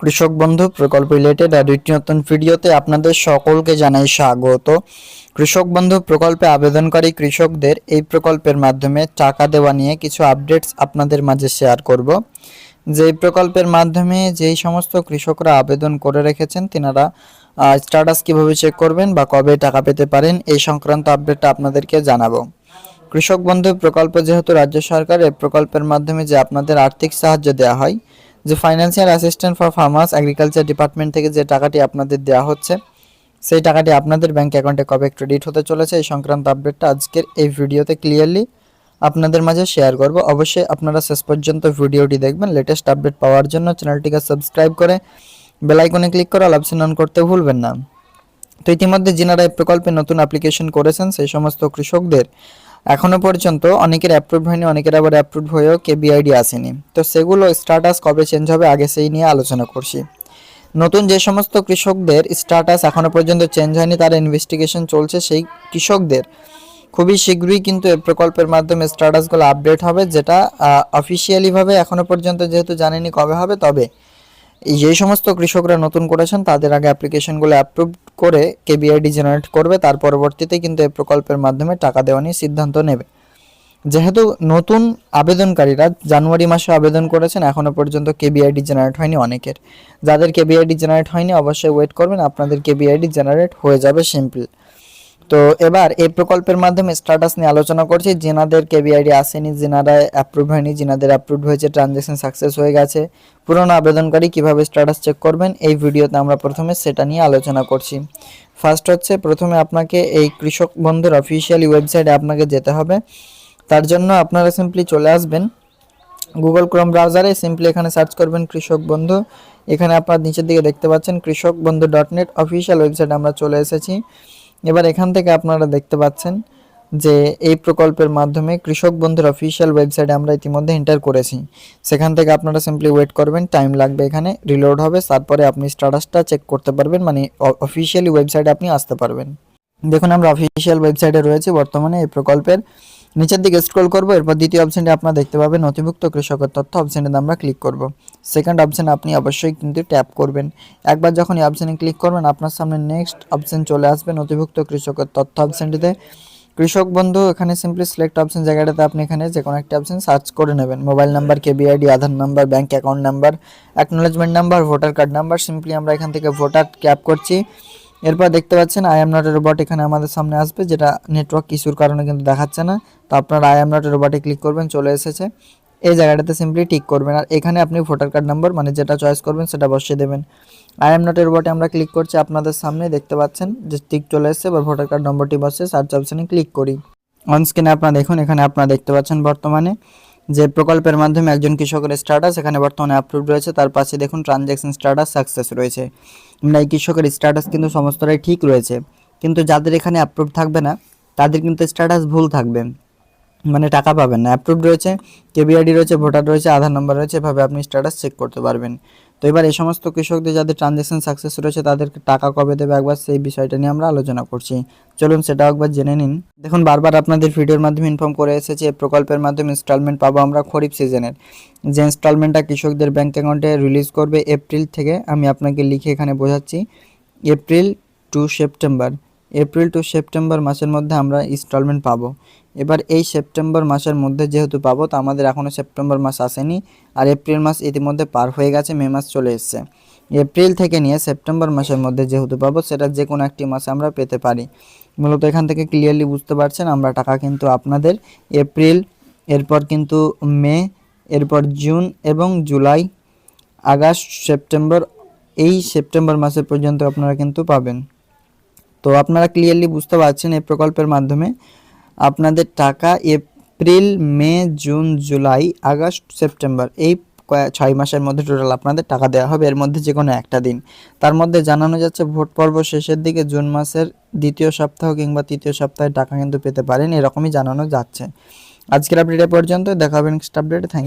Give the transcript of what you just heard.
কৃষক বন্ধু, প্রকল্প রিলেটেড আর একটি নতুন ভিডিওতে আপনাদের সকলকে জানাই স্বাগত। কৃষক বন্ধু, প্রকল্পে আবেদনকারী কৃষকদের এই প্রকল্পের মাধ্যমে টাকা দেওয়া নিয়ে কিছু আপডেটস আপনাদের মাঝে শেয়ার করব। যে এই প্রকল্পের মাধ্যমে যেই সমস্ত কৃষকরা আবেদন করে রেখেছেন, তিনারা স্ট্যাটাস কীভাবে চেক করবেন বা কবে টাকা পেতে পারেন, এই সংক্রান্ত আপডেটটা আপনাদেরকে জানাব। কৃষক বন্ধু, প্রকল্প যেহেতু রাজ্য সরকারের, প্রকল্পের মাধ্যমে যে আপনাদের আর্থিক সাহায্য দেওয়া হয় যে financial assistant for farmers agriculture department থেকে যে টাকাটি আপনাদের দেওয়া হচ্ছে, সেই টাকাটি আপনাদের ব্যাঙ্ক অ্যাকাউন্টে কবে ক্রেডিট হতে চলেছে এই সংক্রান্ত আপডেটটা আজকের এই ভিডিওতে ক্লিয়ারলি আপনাদের মাঝে শেয়ার করব। অবশ্যই আপনারা শেষ পর্যন্ত ভিডিওটি দেখবেন। লেটেস্ট আপডেট পাওয়ার জন্য চ্যানেলটিকে সাবস্ক্রাইব করে বেল আইকনে ক্লিক করে অপশন অন করতে ভুলবেন না। তো ইতিমধ্যে যিনারা এই প্রকল্পে নতুন অ্যাপ্লিকেশন করেছেন, সেই সমস্ত কৃষকদের এখনও পর্যন্ত অনেকের অ্যাপ্রুভ হয়নি, অনেকের আবার অ্যাপ্রুভ হয়েও কেবিআইডি আসেনি। তো সেগুলো স্ট্যাটাস কবে চেঞ্জ হবে আগে সেই নিয়ে আলোচনা করছি। নতুন যে সমস্ত কৃষকদের স্ট্যাটাস এখনও পর্যন্ত চেঞ্জ হয়নি, তার ইনভেস্টিগেশন চলছে, সেই কৃষকদের খুবই শীঘ্রই কিন্তু এই প্রকল্পের মাধ্যমে স্ট্যাটাসগুলো আপডেট হবে, যেটা অফিসিয়ালিভাবে এখনও পর্যন্ত যেহেতু জানেনি কবে হবে, তবে যে সমস্ত কৃষকরা নতুন করেছেন, তাদের আগে অ্যাপ্লিকেশনগুলো অ্যাপ্রুভ করে কেবিআইডি জেনারেট করবে, তার পরবর্তীতে কিন্তু এই প্রকল্পের মাধ্যমে টাকা দেওয়া নিয়ে সিদ্ধান্ত নেবে। যেহেতু নতুন আবেদনকারীরা জানুয়ারি মাসে আবেদন করেছেন এখনও পর্যন্ত কেবিআইডি জেনারেট হয়নি অনেকের। যাদের কেবিআইডি জেনারেট হয়নি, অবশ্যই ওয়েট করবেন, আপনাদের কেবিআইডি জেনারেট হয়ে যাবে সিম্পল তো এবার এই প্রকল্পের মাধ্যমে স্ট্যাটাস নিয়ে আলোচনা করছি। যেনাদের কেবিআইডি আসেনি, যেনারা অ্যাপ্রুভ হয়নি, যেনাদের অ্যাপ্রুভ হয়েছে ট্রানজ্যাকশন সাকসেস হয়ে গেছে, পুরনো আবেদনকারী কীভাবে স্ট্যাটাস চেক করবেন, এই ভিডিওতে আমরা প্রথমে সেটা নিয়ে আলোচনা করছি। ফার্স্ট হচ্ছে, প্রথমে আপনাকে এই কৃষক বন্ধুর অফিসিয়ালি ওয়েবসাইটে আপনাকে যেতে হবে। তার জন্য আপনারা সিম্পলি চলে আসবেন গুগল ক্রোম ব্রাউজারে সিম্পলি এখানে সার্চ করবেন কৃষক বন্ধু। এখানে আপনার নিচের দিকে দেখতে পাচ্ছেন কৃষক বন্ধু ডট নেট অফিসিয়াল ওয়েবসাইট আমরা চলে এসেছি। এবার এখান থেকে আপনারা দেখতে পাচ্ছেন যে এই প্রকল্পের মাধ্যমে কৃষক বন্ধুর অফিসিয়াল ওয়েবসাইটে আমরা ইতিমধ্যে এন্টার করেছি। সেখান থেকে আপনারা সিম্পলি ওয়েট করবেন টাইম লাগবে এখানে রিলোড হবে, তারপরে আপনি স্ট্যাটাসটা চেক করতে পারবেন মানে অফিসিয়ালি ওয়েবসাইটে আপনি আসতে পারবেন। দেখুন, আমরা অফিসিয়াল ওয়েবসাইটে রয়েছি, বর্তমানে এই প্রকল্পের নিচের দিকে স্ক্রল করব, এরপর দ্বিতীয় অপশনটি আপনারা দেখতে পাবেন নথিভুক্ত কৃষকের তথ্য অপশনে আমরা ক্লিক করব। সেকেন্ড অপশন আপনি অবশ্যই কিন্তু ট্যাপ করবেন। একবার যখন এই অপশনে ক্লিক করবেন, আপনার সামনে নেক্সট অপশন চলে আসবে, নথিভুক্ত কৃষকের তথ্য অপশনটিতে কৃষক বন্ধু, এখানে সিম্পলি সিলেক্ট অপশন জায়গাটাতে আপনি এখানে যে কোনো একটা অপশন সার্চ করে নেবেন। Mobile number KBID Aadhaar number bank account number acknowledgement number voter card number simply আমরা এখান থেকে ভোটার ক্যাপ করছি। এরপর দেখতে পাচ্ছেন আই এম নট রোবট এখানে আমাদের সামনে আসবে, যেটা নেটওয়ার্ক ইস্যুর কারণে কিন্তু দেখাচ্ছে না। তো আপনারা আই এম নট রোবটে ক্লিক করবেন, চলে এসেছে। এই জায়গাটাতে সিম্পলি টিক করবেন। আর এখানে আপনি ভোটার কার্ড নাম্বার মানে যেটা চয়েস করবেন, সেটা বসিয়ে দেবেন। আই এম নট রোবটে আমরা ক্লিক করছি, আপনাদের সামনে দেখতে পাচ্ছেন যে টিক চলে এসেছে বা ভোটার কার্ড নম্বরটি বসে সার্চ অপশনে ক্লিক করি। অন স্ক্রিনে আপনারা দেখুন, এখানে আপনারা দেখতে পাচ্ছেন বর্তমানে। যে প্রকল্পের মাধ্যমে একজন কৃষকের স্ট্যাটাস এখানে বর্তমানে আপলোড রয়েছে, তার পাশে দেখুন ট্রানজ্যাকশন স্ট্যাটাস সাকসেস রয়েছে। মানে এই কৃষকের স্ট্যাটাস কিন্তু সমস্তটাই ঠিক রয়েছে। কিন্তু যাদের এখানে অ্যাপ্রুভ থাকবে না, তাদের কিন্তু স্ট্যাটাস ভুল থাকবে। মানে টাকা পাবেন না। অ্যাপ্রুভ রয়েছে কেবিআইডি রয়েছে, ভোটার রয়েছে, আধার নম্বর রয়েছে, এভাবে আপনি স্ট্যাটাস চেক করতে পারবেন। তো এবার এই সমস্ত কৃষকদের যাদের ট্রানজ্যাকশন সাকসেস রয়েছে, তাদেরকে টাকা কবে দেবে? একবার সেই বিষয়টা নিয়ে আমরা আলোচনা করছি। চলুন সেটা একবার জেনে নিন। দেখুন, বারবার আপনাদের ভিডিওর মাধ্যমে ইনফর্ম করে এসেছে, এই প্রকল্পের মাধ্যমে ইনস্টলমেন্ট পাবো আমরা খরিফ সিজনের যে ইনস্টলমেন্টটা কৃষকদের ব্যাঙ্ক অ্যাকাউন্টে রিলিজ করবে এপ্রিল থেকে, আমি আপনাকে লিখে এখানে বোঝাচ্ছি। April to September April to September মাসের মধ্যে আমরা ইনস্টলমেন্ট পাবো। এবার এই সেপ্টেম্বর মাসের মধ্যে যেহেতু পাবো, তো আমাদের এখনও সেপ্টেম্বর মাস আসেনি। আর এপ্রিল মাস ইতিমধ্যে পার হয়ে গেছে, মে মাস চলে এসছে। এপ্রিল থেকে নিয়ে সেপ্টেম্বর মাসের মধ্যে যেহেতু পাবো, সেটা যে কোনো একটি মাসে আমরা পেতে পারি। মূলত এখান থেকে ক্লিয়ারলি বুঝতে পারছেন, আমরা টাকা কিন্তু আপনাদের এপ্রিল, এরপর কিন্তু মে, এরপর জুন এবং জুলাই, আগস্ট, সেপ্টেম্বর, এই সেপ্টেম্বর মাসের পর্যন্ত আপনারা কিন্তু পাবেন। তো আপনারা ক্লিয়ারলি বুঝতে পারছেন এই প্রকল্পের মাধ্যমে। আপনাদের টাকা April, May, June, July, August, September এই ছয় মাসের মধ্যে টোটাল আপনাদের টাকা দেওয়া হবে। এর মধ্যে যে কোনো একটা দিন। তার মধ্যে জানানো যাচ্ছে ভোট পর্ব শেষের দিকে জুন মাসের দ্বিতীয় সপ্তাহ কিংবা তৃতীয় সপ্তাহে টাকা কিন্তু পেতে পারেন, এরকমই জানানো যাচ্ছে। আজকের আপডেট পর্যন্ত দেখাবেন নেক্সট আপডেট থ্যাংক